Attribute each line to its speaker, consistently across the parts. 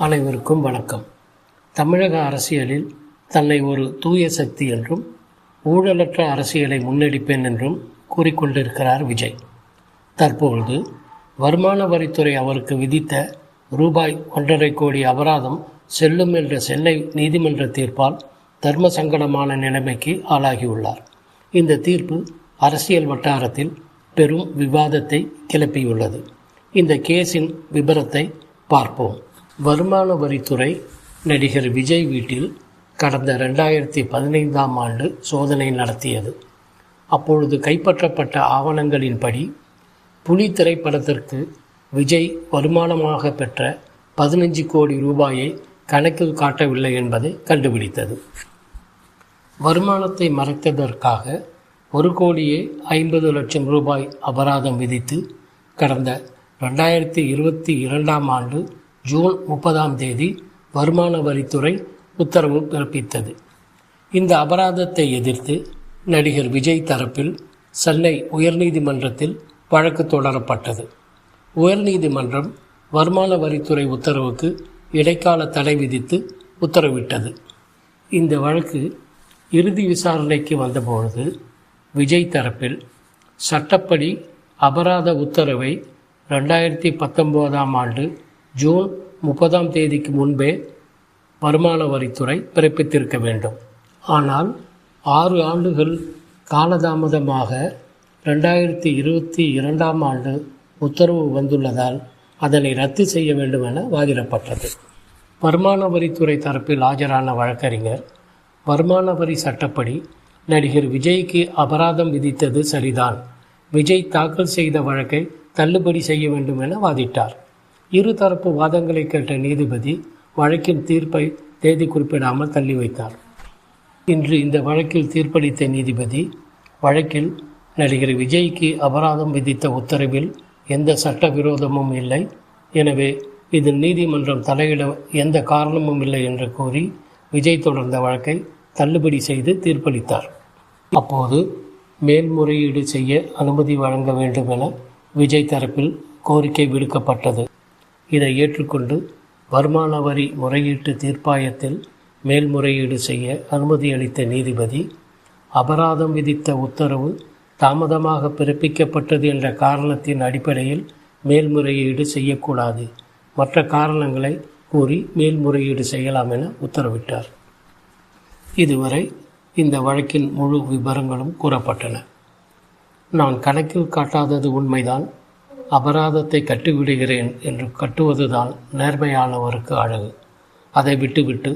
Speaker 1: அனைவருக்கும் வணக்கம். தமிழக அரசியலில் தன்னை ஒரு தூய சக்தி என்றும் ஊழலற்ற அரசியலை முன்னெடுப்பேன் என்றும் கூறிக்கொண்டிருக்கிறார் விஜய். தற்பொழுது வருமான வரித்துறை அவருக்கு விதித்த ரூபாய் ஒன்றரை கோடி அபராதம் செல்லும் என்ற சென்னை நீதிமன்ற தீர்ப்பால் தர்ம சங்கடமான நிலைமைக்கு ஆளாகியுள்ளார். இந்த தீர்ப்பு அரசியல் வட்டாரத்தில் பெரும் விவாதத்தை கிளப்பியுள்ளது. இந்த கேஸின் விபரத்தை பார்ப்போம். வருமான வரித்துறை நடிகர் விஜய் வீட்டில் கடந்த ரெண்டாயிரத்தி பதினைந்தாம் ஆண்டு சோதனை நடத்தியது. அப்பொழுது கைப்பற்றப்பட்ட ஆவணங்களின்படி புலி திரைப்படத்திற்கு விஜய் வருமானமாக பெற்ற பதினஞ்சு கோடி ரூபாயை கணக்கில் காட்டவில்லை என்பதை கண்டுபிடித்தது. வருமானத்தை மறைத்ததற்காக ஒரு கோடியே ஐம்பது லட்சம் ரூபாய் அபராதம் விதித்து கடந்த ரெண்டாயிரத்தி இருபத்தி இரண்டாம் ஆண்டு ஜூன் முப்பதாம் தேதி வருமான வரித்துறை உத்தரவு பிறப்பித்தது. இந்த அபராதத்தை எதிர்த்து நடிகர் விஜய் தரப்பில் சென்னை உயர்நீதிமன்றத்தில் வழக்கு தொடரப்பட்டது. உயர்நீதிமன்றம் வருமான வரித்துறை உத்தரவுக்கு இடைக்கால தடை விதித்து உத்தரவிட்டது. இந்த வழக்கு இறுதி விசாரணைக்கு வந்தபொழுது விஜய் தரப்பில் சட்டப்படி அபராத உத்தரவை ரெண்டாயிரத்தி பத்தொம்போதாம் ஆண்டு ஜூன் முப்பதாம் தேதிக்கு முன்பே வருமான வரித்துறை பிறப்பித்திருக்க வேண்டும். ஆனால் ஆறு ஆண்டுகள் காலதாமதமாக ரெண்டாயிரத்தி இருபத்தி இரண்டாம் ஆண்டு உத்தரவு வந்துள்ளதால் அதனை ரத்து செய்ய வேண்டும் என வாதிடப்பட்டது. வருமான வரித்துறை தரப்பில் ஆஜரான வழக்கறிஞர் வருமான வரி சட்டப்படி நடிகர் விஜய்க்கு அபராதம் விதித்தது சரிதான். விஜய் தாக்கல் செய்த வழக்கை தள்ளுபடி செய்ய வேண்டும் என வாதிட்டார். இருதரப்பு வாதங்களை கேட்ட நீதிபதி வழக்கின் தீர்ப்பை தேதி குறிப்பிடாமல் தள்ளி வைத்தார். இன்று இந்த வழக்கில் தீர்ப்பளித்த நீதிபதி வழக்கில் நடிகர் விஜய்க்கு அபராதம் விதித்த உத்தரவில் எந்த சட்டவிரோதமும் இல்லை. எனவே இதில் நீதிமன்றம் தலையிட எந்த காரணமும் இல்லை என்று கூறி விஜய் தொடர்ந்த வழக்கை தள்ளுபடி செய்து தீர்ப்பளித்தார். அப்போது மேல்முறையீடு செய்ய அனுமதி வழங்க வேண்டும் என விஜய் தரப்பில் கோரிக்கை விடுக்கப்பட்டது. இதை ஏற்றுக்கொண்டு வருமான வரி முறையீட்டு தீர்ப்பாயத்தில் மேல்முறையீடு செய்ய அனுமதி அளித்த நீதிபதி அபராதம் விதித்த உத்தரவு தாமதமாக பிறப்பிக்கப்பட்டது என்ற காரணத்தின் அடிப்படையில் மேல்முறையீடு செய்யக்கூடாது. மற்ற காரணங்களை கூறி மேல்முறையீடு செய்யலாம் என உத்தரவிட்டார். இதுவரை இந்த வழக்கின் முழு விவரங்களும் கூறப்பட்டன. நான் கணக்கில் காட்டாதது உண்மைதான். அபராதத்தை கட்டிவிடுகிறேன் என்று கட்டுவதுதான் நேர்மையானவருக்கு அழகு. அதை விட்டுவிட்டு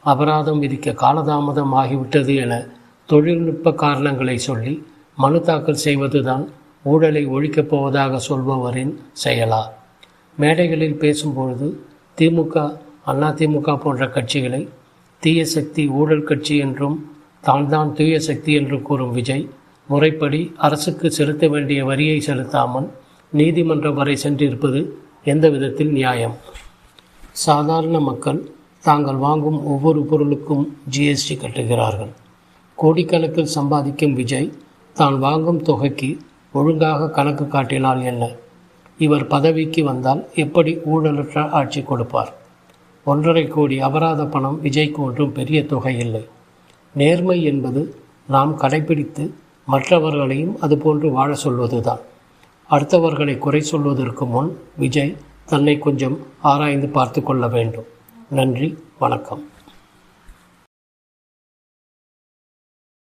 Speaker 1: அபராதம் விதிக்க காலதாமதம் ஆகிவிட்டது என தொழில்நுட்ப காரணங்களை சொல்லி மனு தாக்கல் செய்வதுதான் ஊழலை ஒழிக்கப் போவதாக சொல்பவரின் செயலா. மேடைகளில் பேசும்பொழுது திமுக அதிமுக போன்ற கட்சிகளை தீய சக்தி ஊழல் கட்சி என்றும் தான் தான் தூய சக்தி என்று கூறும் விஜய் முறைப்படி அரசுக்கு செலுத்த வேண்டிய வரியை செலுத்தாமல் நீதிமன்றம் வரை சென்றிருப்பது எந்த விதத்தில் நியாயம்? சாதாரண மக்கள் தாங்கள் வாங்கும் ஒவ்வொரு பொருளுக்கும் ஜிஎஸ்டி கட்டுகிறார்கள். கோடிக்கணக்கில் சம்பாதிக்கும் விஜய் தான் வாங்கும் தொகைக்கு ஒழுங்காக கணக்கு காட்டினால் என்ன? இவர் பதவிக்கு வந்தால் எப்படி ஊழலற்ற ஆட்சி கொடுப்பார்? ஒன்றரை கோடி அபராத பணம் விஜய்க்கு ஒன்றும் பெரிய தொகை இல்லை. நேர்மை என்பது நாம் கடைபிடித்து மற்றவர்களையும் அதுபோன்று வாழ சொல்வதுதான். அடுத்தவர்களை குறை சொல்வதற்கு முன் விஜய் தன்னை கொஞ்சம் ஆராய்ந்து பார்த்து கொள்ள வேண்டும். நன்றி வணக்கம்.